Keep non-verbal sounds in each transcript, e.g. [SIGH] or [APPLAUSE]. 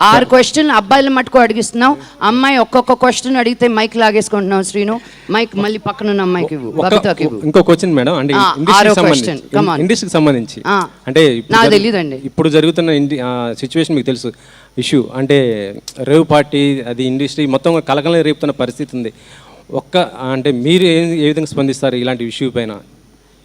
ఆరు క్వశ్చన్లు అబ్బాయిల మటుకు అడిగిస్తున్నావు. అమ్మాయి ఒక్కొక్క క్వశ్చన్ అడిగితే మైక్ లాగేసుకుంటున్నావు శ్రీను. మైక్ మళ్ళీ పక్కన ఉన్న అమ్మాయికి బబితాకి ఇంకో క్వశ్చన్ మేడం అంటే ఇండస్ట్రీకి ఆరో సంబంధించి. ఇండస్ట్రీకి. అంటే ఇప్పుడు నాకు తెలీదండి. ఇప్పుడు జరుగుతున్న సిచ్యువేషన్ మీకు తెలుసు. ఇష్యూ అంటే రేవ్ పార్టీ అది ఇండస్ట్రీ మొత్తం కలకలం రేపుతున్న పరిస్థితి ఉంది. ఒక్క అంటే మీరు ఏ విధంగా స్పందిస్తారు ఇలాంటి ఇష్యూ పైన?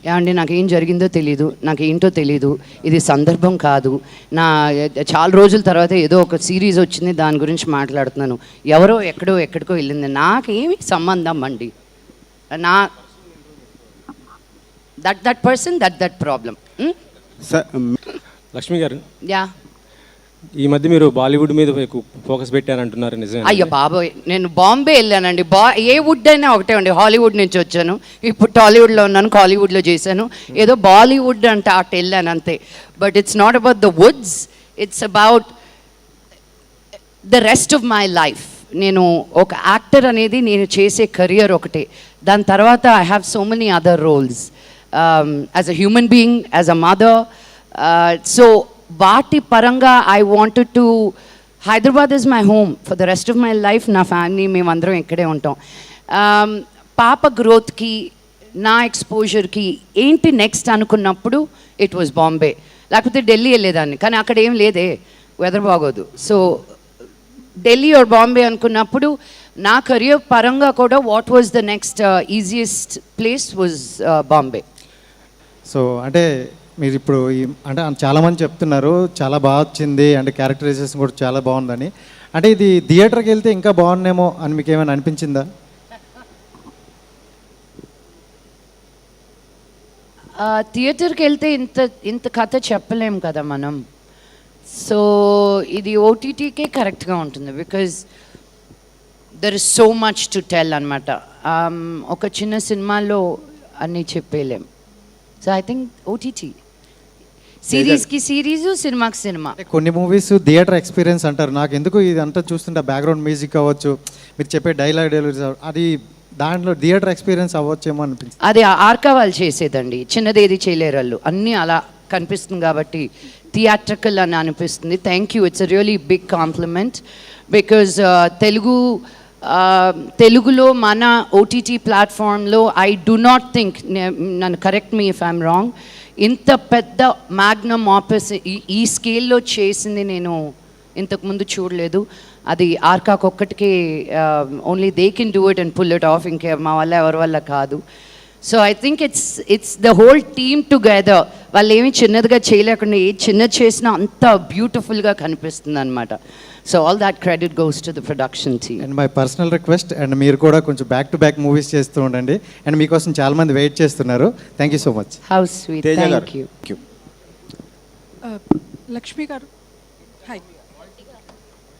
ఏమండి నాకు ఏం జరిగిందో తెలీదు నాకు ఏంటో తెలీదు ఇది సందర్భం కాదు. నా చాలా రోజుల తర్వాత ఏదో ఒక సిరీస్ వచ్చింది దాని గురించి మాట్లాడుతున్నాను. ఎవరో ఎక్కడో ఎక్కడికో వెళ్ళింది. నాకేమి సంబంధం అండి. నా that that person that that problem. Sir Lakshmi గారు. యా. ఈ మధ్య మీరు బాలీవుడ్ మీద ఫోకస్ పెట్టారంటున్నారు నిజమే అయ్యో బాబోయ్ నేను బాంబే వెళ్ళానండి. బా ఏ వుడ్ అయినా ఒకటే అండి. హాలీవుడ్ నుంచి వచ్చాను. ఇప్పుడు టాలీవుడ్లో ఉన్నాను కాలీవుడ్లో చేశాను. ఏదో బాలీవుడ్ అంటే అటు వెళ్ళాను అంతే. But it's not about the woods it's about the rest of my life నేను ఒక యాక్టర్ అనేది నేను చేసే కెరియర్ ఒకటే. దాని తర్వాత I have so many other roles as a human being as a mother so వాటి పరంగా I wanted to Hyderabad is my home for the rest of my life నా ఫ్యామిలీ మేమందరం ఇక్కడే ఉంటాం. Um, పాప గ్రోత్కి నా ఎక్స్పోజర్కి ఏంటి నెక్స్ట్ అనుకున్నప్పుడు ఇట్ వాజ్ బాంబే లేకపోతే ఢిల్లీ వెళ్ళేదాన్ని. కానీ అక్కడ ఏం లేదే. వెదర్ బాగోదు. సో ఢిల్లీ ఆర్ బాంబే అనుకున్నప్పుడు నా కెరియర్ పరంగా కూడా what was the next easiest place was Bombay so అంటే మీరు ఇప్పుడు ఈ అంటే చాలామంది చెప్తున్నారు చాలా బాగా వచ్చింది అంటే క్యారెక్టరైజేషన్ కూడా చాలా బాగుందని. అంటే ఇది థియేటర్కి వెళ్తే ఇంకా బాగుందేమో అని మీకు ఏమైనా అనిపించిందా థియేటర్కి వెళ్తే ఇంత ఇంత కథ చెప్పలేం కదా మనం. సో ఇది ఓటీటీకే కరెక్ట్గా ఉంటుంది because there is so much to tell అనమాట ఒక చిన్న సినిమాలో అన్నీ చెప్పేయలేం సో ఐ థింక్ ఓటీటీ సిరీస్కి సిరీసు సినిమాకి సినిమా. కొన్ని మూవీస్ థియేటర్ ఎక్స్పీరియన్స్ అంటారు. నాకు ఎందుకు ఇది అంతా చూస్తుంటే బ్యాక్గ్రౌండ్ మ్యూజిక్ అవ్వచ్చు మీరు చెప్పే డైలాగ్ డెలివరీస్ అది దాంట్లో థియేటర్ ఎక్స్పీరియన్స్ అవ్వచ్చేమో అనిపించింది. అది ఆర్కా వాళ్ళు చేసేదండి. చిన్నది ఏది చేయలేరు వాళ్ళు అన్నీ అలా కనిపిస్తుంది కాబట్టి థియేట్రికల్ అని అనిపిస్తుంది. Thank you it's really big compliment because Telugu తెలుగులో మన ఓటీటీ ప్లాట్ఫామ్లో ఐ డు నాట్ థింక్ నన్ను correct me if I'm wrong ఇంత పెద్ద మ్యాగ్నమ్ ఆఫీస్ ఈ స్కేల్లో చేసింది నేను ఇంతకుముందు చూడలేదు. అది ఆర్కాక్ ఒక్కటికి only they can do it and pull it off ఇంకే మా వల్ల ఎవరి వల్ల కాదు. So I think it's it's the whole team together వాళ్ళు ఏమి చిన్నదిగా చేయలేకుండా ఏ చిన్నది చేసినా అంత బ్యూటిఫుల్గా కనిపిస్తుంది అనమాట so all that credit goes to the production team and my personal request and మీరు కూడా కొంచెం బ్యాక్ టు బ్యాక్ మూవీస్ చేస్తూ ఉండండి. అండ్ మీకోసం చాలా మంది వెయిట్ చేస్తున్నారు thank you so much how sweet thank you Thank you. Lakshmi గారు. Hi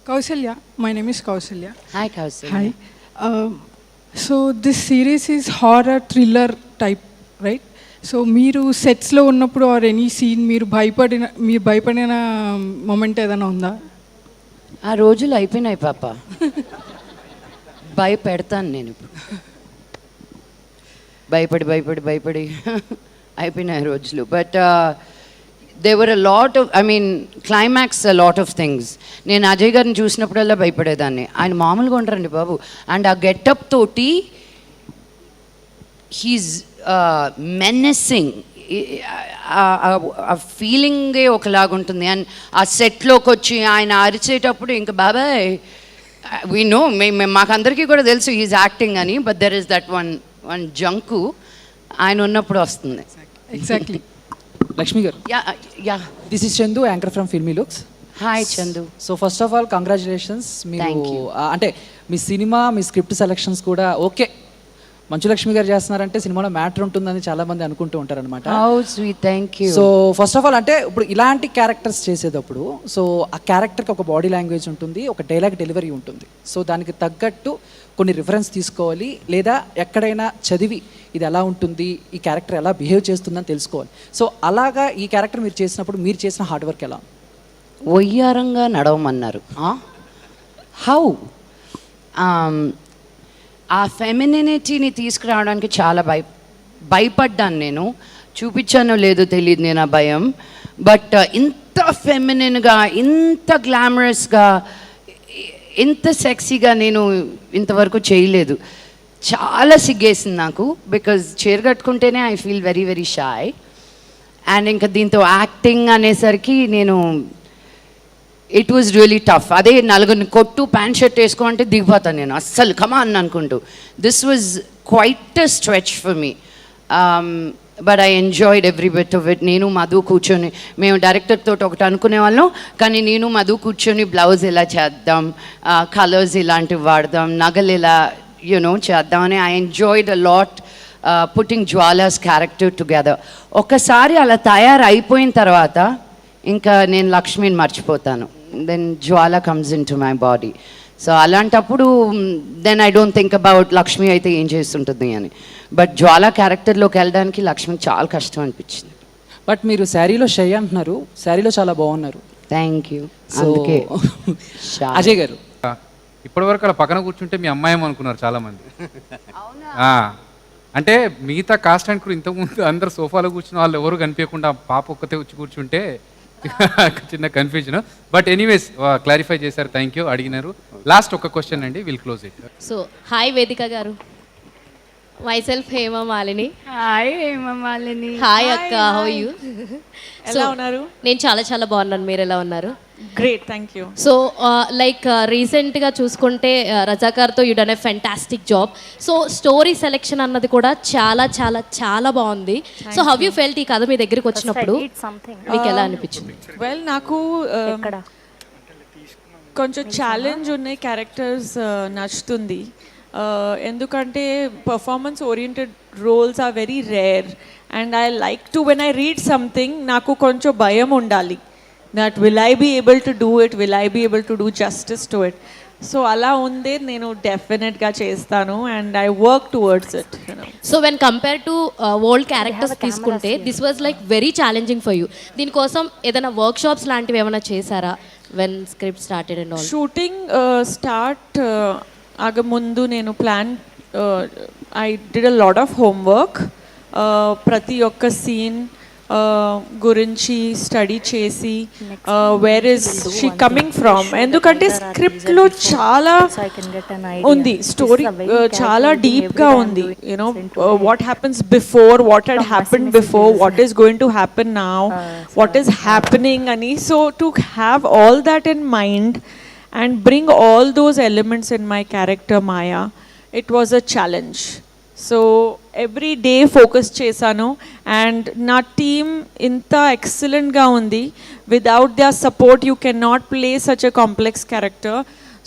Kausalya my name is Kausalya hi Kausal hi so this series is horror thriller type right so మీరు సెట్స్లో ఉన్నప్పుడు or any scene మీరు భయపడిన మీరు భయపడిన um, moment ఏదైనా ఉందా? ఆ రోజులు అయిపోయినాయి పాప. భయపెడతాను నేను ఇప్పుడు. భయపడి భయపడి భయపడి [LAUGHS] అయిపోయినాయి రోజులు. But there a lot of I mean climax a lot of things నేను అజయ్ గారిని చూసినప్పుడల్లా భయపడేదాన్ని. ఆయన మామూలుగా ఉంటారండి బాబు. అండ్ ఆ గెటప్ తోటి హీస్ మెన్నెస్సింగ్ uh, ఆ ఫీలింగే ఒకలాగుంటుంది అండ్ ఆ సెట్లోకి వచ్చి ఆయన అరిచేటప్పుడు ఇంకా బాబాయ్ వీ నో మేము మాకందరికీ కూడా తెలుసు ఈజ్ యాక్టింగ్ అని but there is that one one జంకు. ఆయన ఉన్నప్పుడు వస్తుంది. ఎగ్జాక్ట్లీ లక్ష్మి గారు. Yeah yeah. This is Chandu anchor from Filmy Looks hi Chandu so first of all congratulations మీరు అంటే మీ సినిమా మీ స్క్రిప్ట్ సెలెక్షన్స్ కూడా ఓకే. మంచు లక్ష్మి గారు చేస్తున్నారంటే సినిమాలో మ్యాటర్ ఉంటుందని చాలా మంది అనుకుంటూ sweet thank you so first of all అంటే ఇప్పుడు ఇలాంటి క్యారెక్టర్స్ చేసేటప్పుడు సో ఆ క్యారెక్టర్కి ఒక బాడీ లాంగ్వేజ్ ఉంటుంది ఒక డైలాగ్ డెలివరీ ఉంటుంది. సో దానికి తగ్గట్టు కొన్ని రిఫరెన్స్ తీసుకోవాలి లేదా ఎక్కడైనా చదివి ఇది ఎలా ఉంటుంది ఈ క్యారెక్టర్ ఎలా బిహేవ్ చేస్తుందని తెలుసుకోవాలి. సో అలాగా ఈ క్యారెక్టర్ మీరు చేసినప్పుడు మీరు చేసిన హార్డ్ వర్క్ ఎలా? ఒయ్యారంగా నడవమన్నారు. హౌ ఆ ఫెమినినిటీని తీసుకురావడానికి చాలా భయ భయపడ్డాను నేను. చూపించానో లేదో తెలియదు నేను ఆ భయం. బట్ uh, ఇంత ఇంత ఫెమినిన్గా ఇంత గ్లామరస్గా ఇంత సెక్సీగా నేను ఇంతవరకు చేయలేదు. చాలా సిగ్గేసింది నాకు బికాజ్ చీర కట్టుకుంటేనే I feel very very shy and ఇంకా దీంతో యాక్టింగ్ అనేసరికి నేను ఇట్ వాజ్ రియలీ టఫ్ అదే నలుగురిని కొట్టు ప్యాంట్ షర్ట్ వేసుకో అంటే దిగిపోతాను నేను. అస్సలు కమా అని అనుకుంటూ. This was quite a stretch for me but I enjoyed every bit of it నేను మధు కూర్చొని మేము డైరెక్టర్ తోటి ఒకటి అనుకునే వాళ్ళం. కానీ నేను మధు కూర్చొని బ్లౌజ్ ఇలా చేద్దాం కలర్స్ ఇలాంటివి వాడదాం నగలు ఇలా యునో చేద్దామని I enjoyed a lot putting Jwala's character together ఒకసారి అలా తయారైపోయిన తర్వాత ఇంకా నేను లక్ష్మిని మర్చిపోతాను. Then Jwala comes in to my body so అలాంటప్పుడు then I don't think about Lakshmi అయితే ఏం చేస్తుంటుంది అని. బట్ జ్వాల క్యారెక్టర్లోకి వెళ్ళడానికి లక్ష్మికి చాలా కష్టం అనిపించింది. బట్ మీరు శారీలో షై అంటున్నారు. శారీలో చాలా బాగున్నారు. థ్యాంక్ యూ అందుకే. [LAUGHS] అజయ్ గారు. ఇప్పటివరకు అలా పక్కన కూర్చుంటే మీ అమ్మాయి అనుకున్నారు చాలా మంది అంటే మిగతా కాస్ట్ అండ్ క్రూ ఇంతకుముందు అందరు సోఫాలో కూర్చున్న వాళ్ళు ఎవరు కనిపించకుండా పాప ఒక్కతే వచ్చి కూర్చుంటే [LAUGHS] చిన్న కన్ఫ్యూజన్ బట్ ఎనీవేస్ క్లారిఫై చేశారు. థ్యాంక్ యూ అడిగినారు. లాస్ట్ ఒక క్వశ్చన్ అండి. Will close it so hi Vedika గారు. My self Hema Malini. Hi Hemamalini hi అక్క హౌ యూ [LAUGHS] ఎలా ఉన్నారు? నేను చాలా చాలా బాగున్నాను. మీరు ఎలా ఉన్నారు? Great thank you so like రీసెంట్గా చూసుకుంటే uh, రజాకార్తో you done a fantastic job so story selection అన్నది కూడా చాలా చాలా చాలా బాగుంది. సో హౌ యూ ఫెల్ట్ ఈ కథ మీ దగ్గరికి వచ్చినప్పుడు? మీకు ఎలా అనిపించింది? వెల్ నాకు um, కొంచెం ఛాలెంజ్ ఉన్నాయి క్యారెక్టర్స్ నచ్చుతుంది. Uh, ఎందుకంటే performance oriented roles are very rare and I like to when I read something నాకు కొంచెం భయం ఉండాలి. That will I be able to do it will I be able to do justice to it so అలా ఉందే నేను డెఫినెట్గా చేస్తాను and I work towards it so when compare to old characters తీసుకుంటే this was like very challenging for you దీనికోసం ఏదైనా workshops లాంటివి ఏమైనా చేశారా? When script started and all shooting start ఆగ ముందు నేను plan I did a lot of homework ప్రతి ఒక్క సీన్ గురించి స్టడీ చేసి where is she coming from ఎందుకంటే స్క్రిప్ట్లో చాలా ఉంది స్టోరీ చాలా డీప్గా ఉంది you know what happens before what head happen before what is going to happen now what is happening అని so to have all that in mind and bring all those elements in my character Maya, it was a challenge. So every day focus చేశాను and నా team ఇంత ఎక్సలెంట్గా ఉంది. Without their support you can not play such a complex character